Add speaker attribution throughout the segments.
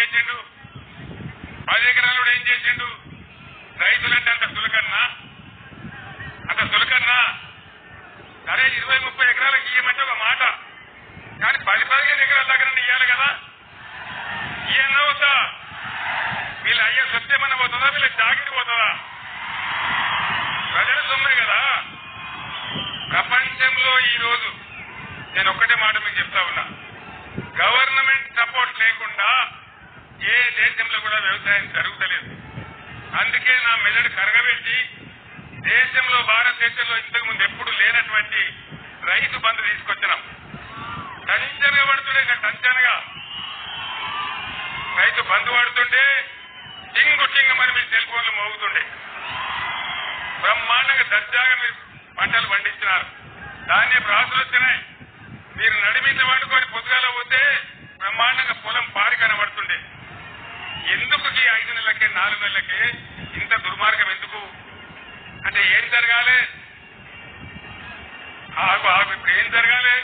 Speaker 1: చేసిండు. పది ఎకరాలు ఏం చేసిండు? రైతులంటే అంత సులకన్నా? అంత సులకన్నా? సరే ఇరవై ముప్పై ఎకరాలకు ఇయ్యమంటే ఒక మాట. కానీ పది పదిహేను ఎకరాల దగ్గర ఇయ్యాలి కదా? అవుతా వీళ్ళ అయ్యే సత్యమన్న పోతుందా? వీళ్ళ జాకెట్ పోతుందా? ప్రజల సొమ్మే కదా? ప్రపంచంలో ఈ రోజు నేను ఒక్కటే మాట మీకు చెప్తా ఉన్నా. గవర్నమెంట్ సపోర్ట్ దేశంలో కూడా వ్యవసాయం జరుగుతలేదు. అందుకే నా మెదడు కరగబెట్టి దేశంలో భారతదేశంలో ఇంతకు ముందు ఎప్పుడు లేనటువంటి రైతు బంధు తీసుకొచ్చినాం. టంచనగా పడుతుండే ఇంకా టంచనగా రైతు బంధు పడుతుంటే టింగు టింగు మరి మీ సెల్ ఫోన్లు మోగుతుండే. బ్రహ్మాండంగా దర్జాగా మీరు పంటలు పండించినారు. దాన్ని రాసులు వచ్చినాయి. మీరు నడిమింద వండుకొని పొద్దుగాల పోతే బ్రహ్మాండంగా పొలం పారి కనబడుతుండే. ఎందుకు ఈ ఐదు నెలలకే నాలుగు నెలలకే ఇంత దుర్మార్గం ఎందుకు? అంటే ఏం జరగాలి? ఆగు ఆగు ఇప్పుడు ఏం జరగాలి?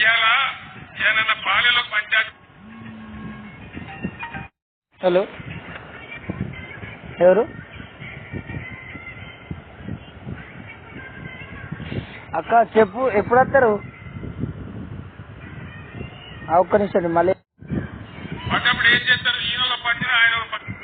Speaker 1: ఇవాళ ఏమన్నా పాలెలో పంచాయతీ
Speaker 2: హలో. ఎవరు? అక్క చెప్పు ఎప్పుడు వస్తారు ఆ, ఒక్క నిమిషం మళ్ళీ
Speaker 1: పడ్డప్పుడు ఏం చేస్తారు? ఈయన పట్టిన ఆయన పట్టిన